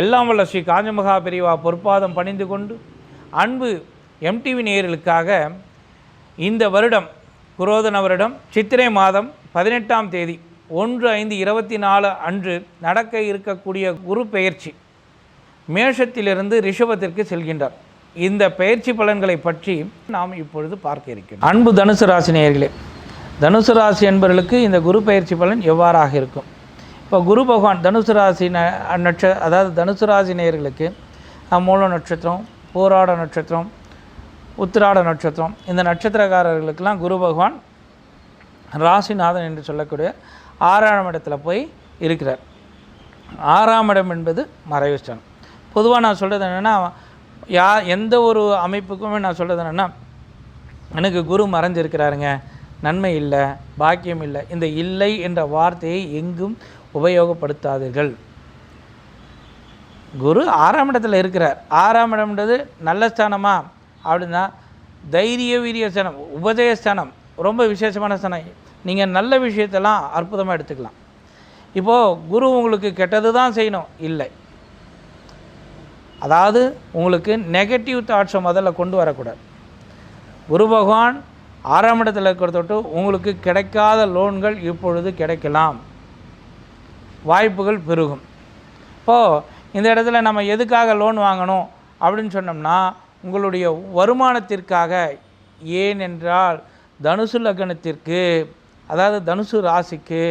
எல்லாம் வல்ல ஸ்ரீ காஞ்சமகா பிரிவா பொற்பாதம் பணிந்து கொண்டு அன்பு எம்டிவி நேயர்களுக்காக இந்த வருடம் குரோதன வருடம் சித்திரை மாதம் பதினெட்டாம் தேதி ஒன்று ஐந்து இருபத்தி நாலு அன்று நடக்க இருக்கக்கூடிய குரு பெயர்ச்சி. மேஷத்திலிருந்து ரிஷபத்திற்கு செல்கின்றார். இந்த பயிற்சி பலன்களை பற்றி நாம் இப்பொழுது பார்க்க இருக்கிறோம் அன்பு தனுசு ராசி நேயர்களே தனுசு ராசி என்பவர்களுக்கு இந்த குரு பயிற்சி பலன் எவ்வாறாக இருக்கும்? இப்போ குரு பகவான் தனுசு ராசி ந நட்ச அதாவது தனுசு ராசி நேயர்களுக்கு மூல நட்சத்திரம் போராட நட்சத்திரம் உத்திராட நட்சத்திரம் இந்த நட்சத்திரக்காரர்களுக்கெல்லாம் குரு பகவான் ராசிநாதன் என்று சொல்லக்கூடிய ஆறாம் இடத்துல போய் இருக்கிறார். ஆறாம் இடம் என்பது மறைவு பொதுவாக நான் சொல்கிறது என்னென்னா யா எந்த ஒரு அமைப்புக்குமே நான் சொல்கிறது என்னென்னா எனக்கு குரு மறைஞ்சிருக்கிறாருங்க. நன்மை இல்லை பாக்கியம் இல்லை. இந்த இல்லை என்ற வார்த்தையை எங்கும் உபயோகப்படுத்தாதீர்கள். குரு ஆறாம் இடத்துல இருக்கிறார். ஆறாம் இடம்ன்றது நல்ல ஸ்தானமா? அப்படின்னா தைரிய வீரிய ஸ்தானம் உபதய ஸ்தானம் ரொம்ப விசேஷமான ஸ்தானம். நீங்கள் நல்ல விஷயத்தெல்லாம் அற்புதமாக எடுத்துக்கலாம். இப்போது குரு உங்களுக்கு கெட்டது தான் செய்யணும். இல்லை. அதாவது உங்களுக்கு நெகட்டிவ் தாட்ஸை முதல்ல கொண்டு வரக்கூடாது. குரு பகவான் ஆறாம் இடத்தில் இருக்கிற தொட்டு உங்களுக்கு கிடைக்காத லோன்கள் இப்பொழுது கிடைக்கலாம். வாய்ப்புகள் பெருகும். இப்போது இந்த இடத்துல நம்ம எதுக்காக லோன் வாங்கணும் அப்படின்னு சொன்னோம்னா உங்களுடைய வருமானத்திற்காக ஏனென்றால் தனுசு லக்னத்திற்கு அதாவது தனுசு ராசிக்கு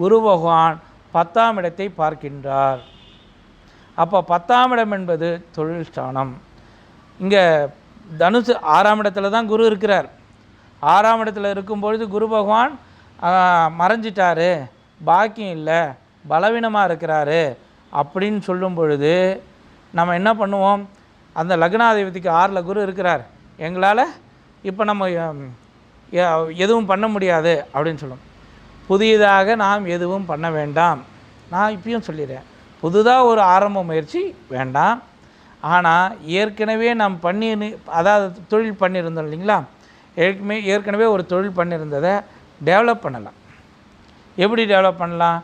குரு பகவான் பத்தாம் இடத்தை பார்க்கின்றார். அப்போ பத்தாம் இடம் என்பது தொழில் ஸ்தானம். இங்கே தனுசு ஆறாம் இடத்துல தான் குரு இருக்கிறார். ஆறாம் இடத்துல இருக்கும் பொழுது குரு பகவான் மறைஞ்சிட்டாரு. பாக்கியம் இல்லை. பலவீனமாக இருக்கிறாரு அப்படின்னு சொல்லும் பொழுது நம்ம என்ன பண்ணுவோம்? அந்த லக்னாதிபதிக்கு ஆறில் குரு இருக்கிறார். எங்களால் இப்போ நம்ம எதுவும் பண்ண முடியாது அப்படின்னு சொல்லும். புதியதாக நாம் எதுவும் பண்ண வேண்டாம். நான் இப்பயும் சொல்லிடுறேன். புதுதாக ஒரு ஆரம்ப முயற்சி வேண்டாம். ஆனால் ஏற்கனவே நாம் பண்ணி அதாவது தொழில் பண்ணியிருந்தோம் இல்லைங்களா? ஏற்கனவே ஏற்கனவே ஒரு தொழில் பண்ணியிருந்ததை டெவலப் பண்ணலாம். எப்படி டெவலப் பண்ணலாம்?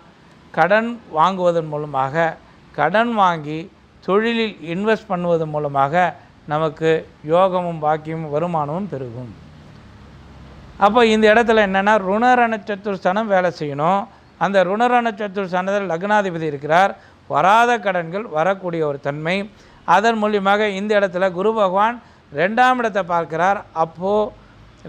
கடன் வாங்குவதன் மூலமாக கடன் வாங்கி தொழிலில் இன்வெஸ்ட் பண்ணுவதன் மூலமாக நமக்கு யோகமும் பாக்கியமும் வருமானமும் பெருகும். அப்போ இந்த இடத்துல என்னென்னா ருணரண சத்துர்ஸ்தானம் வேலை செய்யணும். அந்த ருணரண சத்துர்ஸ்தானத்தில் லக்னாதிபதி இருக்கிறார். வராத கடன்கள் வரக்கூடிய ஒரு தன்மை. அதன் மூலியமாக இந்த இடத்துல குரு பகவான் ரெண்டாம் இடத்தை பார்க்கிறார். அப்போது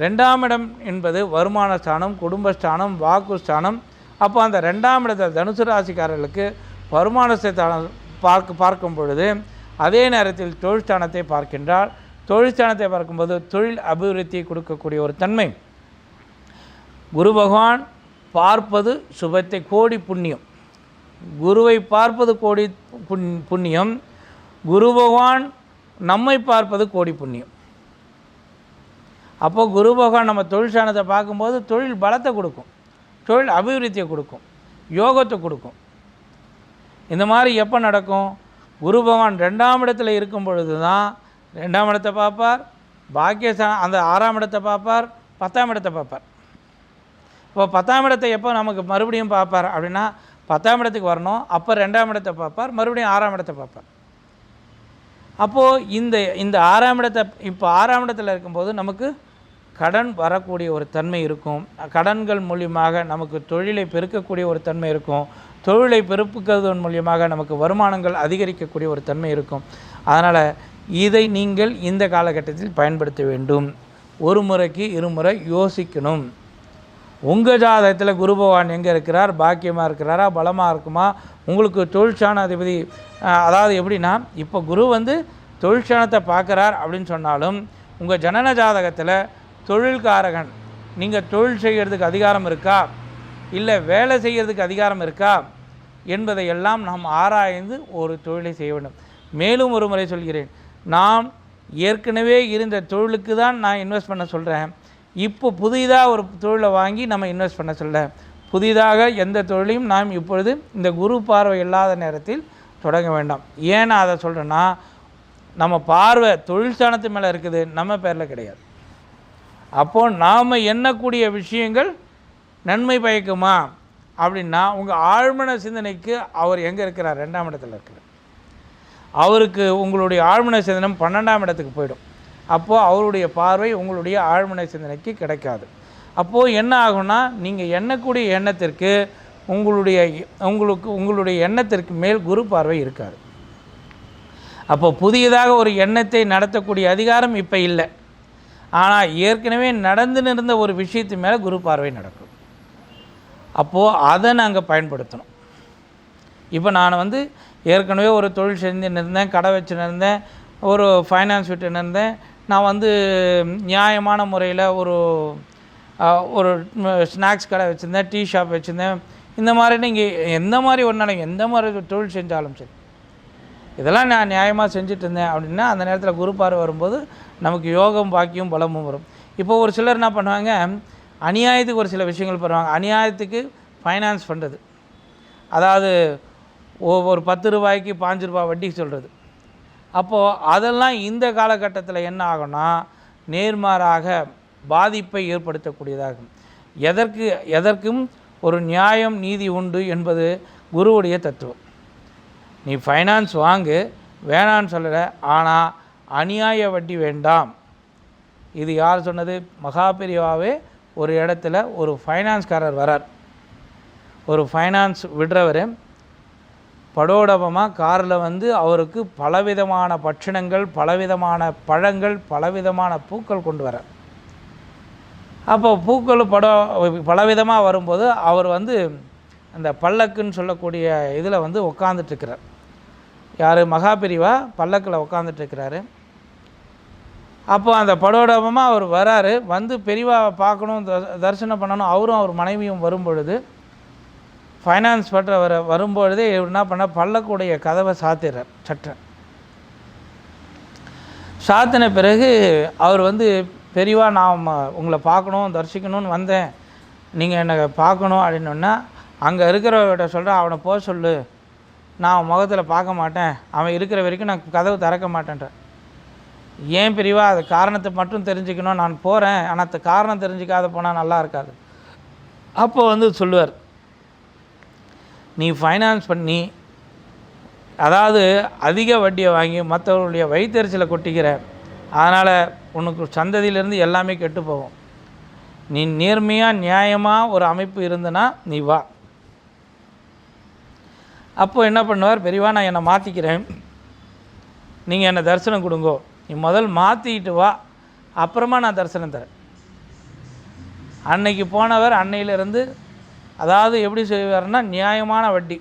ரெண்டாம் இடம் என்பது வருமான ஸ்தானம் குடும்பஸ்தானம் வாக்கு ஸ்தானம் அப்போ அந்த ரெண்டாம் இடத்தில் தனுசு ராசிக்காரர்களுக்கு வருமான ஸ்தானம் பார்க்க பார்க்கும் பொழுது அதே நேரத்தில் தொழிற்சானத்தை பார்க்கின்றால் பார்க்கின்றார். பார்க்கும்போது தொழில் அபிவிருத்தி கொடுக்கக்கூடிய ஒரு தன்மை. குரு பகவான் பார்ப்பது சுபத்தை கோடி புண்ணியம். குருவை பார்ப்பது கோடி புண்- புண்ணியம். குரு பகவான் நம்மை பார்ப்பது கோடி புண்ணியம். அப்போ குரு பகவான் நம்ம தொழிற்சானத்தை பார்க்கும்போது தொழில் பலத்தை கொடுக்கும். தொழில் அபிவிருத்தியை கொடுக்கும் யோகத்தை கொடுக்கும். இந்த மாதிரி எப்போ நடக்கும்? குரு பகவான் ரெண்டாம் இடத்துல இருக்கும் பொழுது தான் ரெண்டாம் இடத்தை பார்ப்பார் பாக்கியஸ்தான அந்த ஆறாம் இடத்தை பார்ப்பார் பத்தாம் இடத்தை பார்ப்பார். இப்போ பத்தாம் இடத்தை எப்போ நமக்கு மறுபடியும் பார்ப்பார் அப்படின்னா பத்தாம் இடத்துக்கு வரணும் அப்போ ரெண்டாம் இடத்தை பார்ப்பார் மறுபடியும் ஆறாம் இடத்தை பார்ப்பார். அப்போது இந்த இந்த ஆறாம் இடத்தை இப்போ ஆறாம் இடத்துல இருக்கும்போது நமக்கு கடன் வரக்கூடிய ஒரு தன்மை இருக்கும். கடன்கள் மூலியமாக நமக்கு தொழிலை பெருக்கக்கூடிய ஒரு தன்மை இருக்கும். தொழிலை பெருப்புக்கிறதன் மூலியமாக நமக்கு வருமானங்கள் அதிகரிக்கக்கூடிய ஒரு தன்மை இருக்கும். அதனால் இதை நீங்கள் இந்த காலகட்டத்தில் பயன்படுத்த வேண்டும். ஒரு முறைக்கு இருமுறை யோசிக்கணும். உங்கள் ஜாதகத்தில் குரு பகவான் எங்கே இருக்கிறார்? பாக்கியமாக இருக்கிறாரா? பலமாக இருக்குமா? உங்களுக்கு தொழிற்சான அதிபதி அதாவது எப்படின்னா இப்போ குரு வந்து தொழிற்சானத்தை பார்க்குறார் அப்படின்னு சொன்னாலும் உங்கள் ஜனன ஜாதகத்தில் தொழில்காரகன். நீங்கள் தொழில் செய்கிறதுக்கு அதிகாரம் இருக்கா? இல்லை வேலை செய்கிறதுக்கு அதிகாரம் இருக்கா? என்பதை எல்லாம் நாம் ஆராய்ந்து ஒரு தொழிலை செய்ய வேண்டும். மேலும் ஒரு முறை சொல்கிறேன். நாம் ஏற்கனவே இருந்த தொழிலுக்கு தான் நான் இன்வெஸ்ட் பண்ண சொல்கிறேன் இப்போ புதிதாக ஒரு தொழிலை வாங்கி நம்ம இன்வெஸ்ட் பண்ண சொல்ல. புதிதாக எந்த தொழிலையும் நாம் இப்பொழுது இந்த குரு பார்வை இல்லாத நேரத்தில் தொடங்க வேண்டாம். ஏன் நான் அதை சொல்கிறேன்னா நம்ம பார்வை தொழில் ஸ்தானத்து மேலே இருக்குது. நம்ம பேரில் கிடையாது. அப்போ நாம் எண்ணக்கூடிய விஷயங்கள் நன்மை பயக்குமா? அப்படின்னா உங்கள் ஆழ்மன சிந்தனைக்கு அவர் எங்கே இருக்கிறார்? ரெண்டாம் இடத்துல இருக்கிறார். அவருக்கு உங்களுடைய ஆழ்மனை சிந்தனம் பன்னெண்டாம் இடத்துக்கு போயிடும். அப்போது அவருடைய பார்வை உங்களுடைய ஆழ்மனை சிந்தனைக்கு கிடைக்காது. அப்போது என்ன ஆகும்னா நீங்கள் எண்ணக்கூடிய எண்ணத்திற்கு உங்களுடைய உங்களுக்கு உங்களுடைய எண்ணத்திற்கு மேல் குரு பார்வை இருக்காது. அப்போ புதியதாக ஒரு எண்ணத்தை நடத்தக்கூடிய அதிகாரம் இப்போ இல்லை. ஆனால் ஏற்கனவே நடந்து நிறந்த ஒரு விஷயத்து மேலே குரு பார்வை நடக்கும். அப்போது அதை நாங்கள் பயன்படுத்தணும். இப்போ நான் வந்து ஏற்கனவே ஒரு தொழில் செஞ்சுன்னு இருந்தேன் கடை வச்சுன்னு இருந்தேன் ஒரு ஃபைனான்ஸ் விட்டுன்னு இருந்தேன் நான் வந்து நியாயமான முறையில் ஒரு ஒரு ஸ்நாக்ஸ் கடை வச்சுருந்தேன் டீ ஷாப் வச்சுருந்தேன். இந்த மாதிரி நீங்கள் எந்த மாதிரி ஒரு நாளைக்கு எந்த மாதிரி தொழில் செஞ்சாலும் சரி இதெல்லாம் நான் நியாயமாக செஞ்சுட்டு இருந்தேன் அப்படின்னா அந்த நேரத்தில் குரு பார்வை வரும்போது நமக்கு யோகம் பாக்கியம் பலமும் வரும். இப்போ ஒரு சிலர் என்ன பண்ணுவாங்க? அநியாயத்துக்கு ஒரு சில விஷயங்கள் பண்ணுவாங்க. அநியாயத்துக்கு ஃபைனான்ஸ் பண்ணுறது அதாவது ஒவ்வொரு ஒரு பத்து ரூபாய்க்கு பாஞ்சு ரூபாய் வட்டி சொல்கிறது அப்போது அதெல்லாம் இந்த காலகட்டத்தில் என்ன ஆகும்னா நேர்மாறாக பாதிப்பை ஏற்படுத்தக்கூடியதாகும். எதற்கு எதற்கும் ஒரு நியாயம் நீதி உண்டு என்பது குருவுடைய தத்துவம். நீ ஃபைனான்ஸ் வாங்கு வேணான்னு சொல்லலை ஆனால் அநியாய வட்டி வேண்டாம். இது யார் சொன்னது? மகாபிரிவாவே ஒரு இடத்துல ஒரு ஃபைனான்ஸ்காரர் வரார். ஒரு ஃபைனான்ஸ் விடுறவர் படோடபமாக காரில் வந்து அவருக்கு பலவிதமான பட்சணங்கள் பலவிதமான பழங்கள் பலவிதமான பூக்கள் கொண்டு வரார். அப்போ பூக்கள் படம் பலவிதமாக வரும்போது அவர் வந்து அந்த பல்லக்குன்னு சொல்லக்கூடிய இதில் வந்து உட்காந்துட்ருக்கிறார் யார்? மகாபிரிவா பல்லக்கில் உட்காந்துட்ருக்கிறாரு அப்போ அந்த படோடபமாக அவர் வராரு. வந்து பெரிவாவை பார்க்கணும் த- தரிசனம் பண்ணணும். அவரும் அவர் மனைவியும் வரும்பொழுது ஃபைனான்ஸ் பற்ற வர வரும்பொழுதே இவர் என்ன பண்ண பல்லக்குடைய கதவை சாத்திடுறார் சட்டன் சாத்தின பிறகு அவர் வந்து பெரிவா நான் உங்களை பார்க்கணும் தரிசிக்கணும்னு வந்தேன். நீங்கள் என்னை பார்க்கணும் அப்படின்னோன்னா அங்கே இருக்கிறவர்கிட்ட சொல்கிறேன் அவனை போக சொல்லு. நான் அவன் முகத்தில் பார்க்க மாட்டேன். அவன் இருக்கிற வரைக்கும் நான் கதவு திறக்க மாட்டேன்றேன். ஏன் பிரிவா அது காரணத்தை மட்டும் தெரிஞ்சுக்கணும். நான் போகிறேன் ஆனால் அந்த காரணம் தெரிஞ்சுக்காத போனால் நல்லா இருக்காது. அப்போ வந்து சொல்லுவார் நீ ஃபைனான்ஸ் பண்ணி அதாவது அதிக வட்டியை வாங்கி மற்றவர்களுடைய வயிற்றுச்சலை கொட்டிக்கிற. அதனால் உனக்கு சந்ததியிலேருந்து எல்லாமே கெட்டு போகும். நீ நேர்மையாக நியாயமாக ஒரு அமைப்பு இருந்தனா நீ வா. அப்போது என்ன பண்ணுவார்? பெரியவா நான் என்னை மாற்றிக்கிறேன் நீங்கள் என்னை தரிசனம் கொடுங்கோ. நீ முதல் மாற்றிக்கிட்டு வா. அப்புறமா நான் தரிசனம் தரேன். அன்னைக்கு போனவர் அன்னையிலிருந்து அதாவது எப்படி செய்வார்னா நியாயமான வட்டி.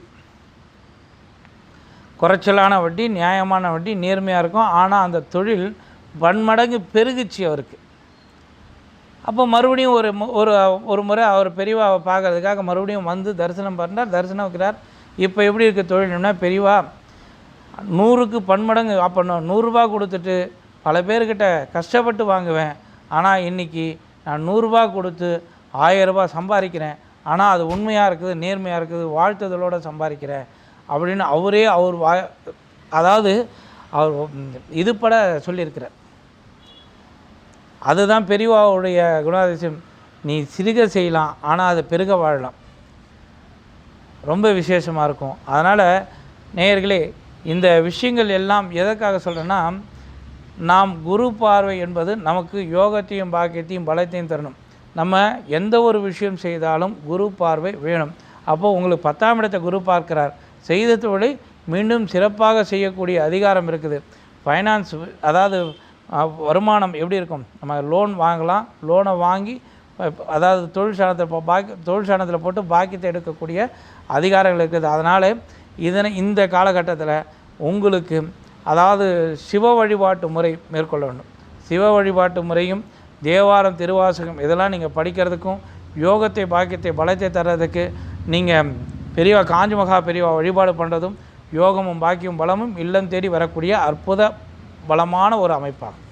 குறைச்சலான வட்டி நியாயமான வட்டி நேர்மையாக இருக்கும். ஆனால் அந்த தொழில் பன்மடங்கு பெருகுச்சு அவருக்கு. அப்போ மறுபடியும் ஒரு ஒரு ஒரு முறை அவர் பெரியவாவை பார்க்கறதுக்காக மறுபடியும் வந்து தரிசனம் பண்ணார். தரிசனம் வைக்கிறார். இப்போ எப்படி இருக்க தொழில்னா பெரியவா நூறுக்கு பன்மடங்கு அப்போ நான் நூறுரூபா கொடுத்துட்டு பல பேர்கிட்ட கஷ்டப்பட்டு வாங்குவேன். ஆனால் இன்றைக்கி நான் நூறுரூபா கொடுத்து ஆயிரம் சம்பாதிக்கிறேன். ஆனால் அது உண்மையாக இருக்குது நேர்மையாக இருக்குது வாழ்த்துதலோடு சம்பாதிக்கிறேன் அப்படின்னு அவரே அவர் வா அதாவது அவர் இது பட சொல்லியிருக்கிறார். அதுதான் பெரியவாவுடைய குணாதிசயம். நீ சிறுக செய்யலாம் ஆனால் அதை பெருக வாழலாம். ரொம்ப விசேஷமாக இருக்கும். அதனால் நேயர்களே இந்த விஷயங்கள் எல்லாம் எதற்காக சொல்கிறேன்னா நாம் குரு பார்வை என்பது நமக்கு யோகத்தையும் பாக்கியத்தையும் பலத்தையும் தரணும். நம்ம எந்த ஒரு விஷயம் செய்தாலும் குரு பார்வை வேணும். அப்போது உங்களுக்கு பத்தாம் இடத்தை குரு பார்க்கிறார். செய்த தொழிலை மீண்டும் சிறப்பாக செய்யக்கூடிய அதிகாரம் இருக்குது. ஃபைனான்ஸ் அதாவது வருமானம் எப்படி இருக்கும்? நம்ம லோன் வாங்கலாம். லோனை வாங்கி அதாவது தொழிற்சாணத்தை பாக்கி தொழிற்சாணத்தில் போட்டு பாக்கியத்தை எடுக்கக்கூடிய அதிகாரங்கள் இருக்குது. அதனால் இதனை இந்த காலகட்டத்தில் உங்களுக்கு அதாவது சிவ வழிபாட்டு முறை மேற்கொள்ள வேண்டும். சிவ வழிபாட்டு முறையும் தேவாரம் திருவாசகம் இதெல்லாம் நீங்கள் படிக்கிறதுக்கும் யோகத்தை பாக்கியத்தை பலத்தை தர்றதுக்கு நீங்கள் பெரியவா காஞ்சி மகா பெரியவா வழிபாடு பண்ணுறதும் யோகமும் பாக்கியம் பலமும் இல்லம் தேடி வரக்கூடிய அற்புத பலமான ஒரு அமைப்பாகும்.